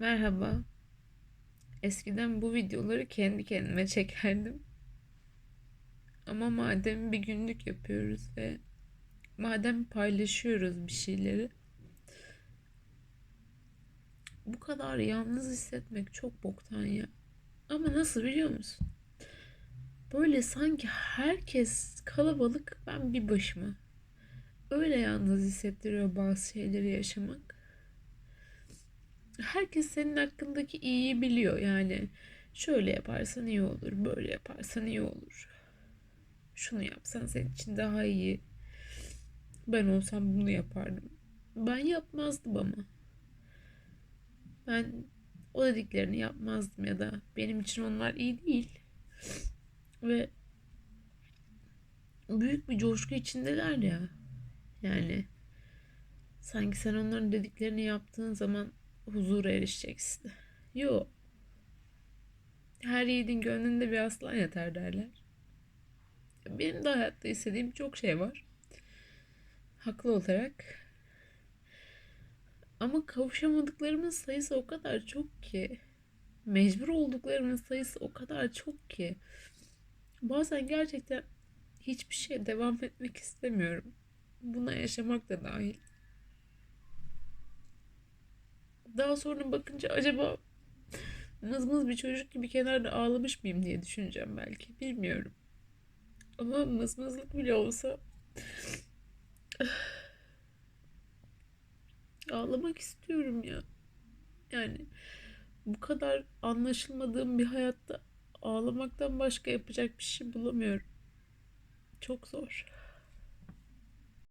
Merhaba. Eskiden bu videoları kendi kendime çekerdim. Ama madem bir günlük yapıyoruz ve madem paylaşıyoruz bir şeyleri, bu kadar yalnız hissetmek çok boktan ya. Ama nasıl biliyor musun? Böyle sanki herkes kalabalık, ben bir başıma. Öyle yalnız hissettiriyor bazı şeyleri yaşamak. Herkes senin hakkındaki iyiyi biliyor. Yani şöyle yaparsan iyi olur, böyle yaparsan iyi olur. Şunu yapsan senin için daha iyi. Ben olsam bunu yapardım. Ben yapmazdım ama. Ben o dediklerini yapmazdım ya da benim için onlar iyi değil. Ve büyük bir coşku içindeler ya. Yani sanki sen onların dediklerini yaptığın zaman huzura erişeceksin. Yo. Her yiğidin gönlünde bir aslan yatar derler. Benim de hayatta istediğim çok şey var. Haklı olarak. Ama kavuşamadıklarımın sayısı o kadar çok ki. Mecbur olduklarımın sayısı o kadar çok ki. Bazen gerçekten hiçbir şeye devam etmek istemiyorum. Buna yaşamak da dahil. Daha sonra bakınca acaba mızmız bir çocuk gibi kenarda ağlamış mıyım diye düşüneceğim belki. Bilmiyorum. Ama mızmızlık bile olsa ağlamak istiyorum ya. Yani bu kadar anlaşılmadığım bir hayatta ağlamaktan başka yapacak bir şey bulamıyorum. Çok zor.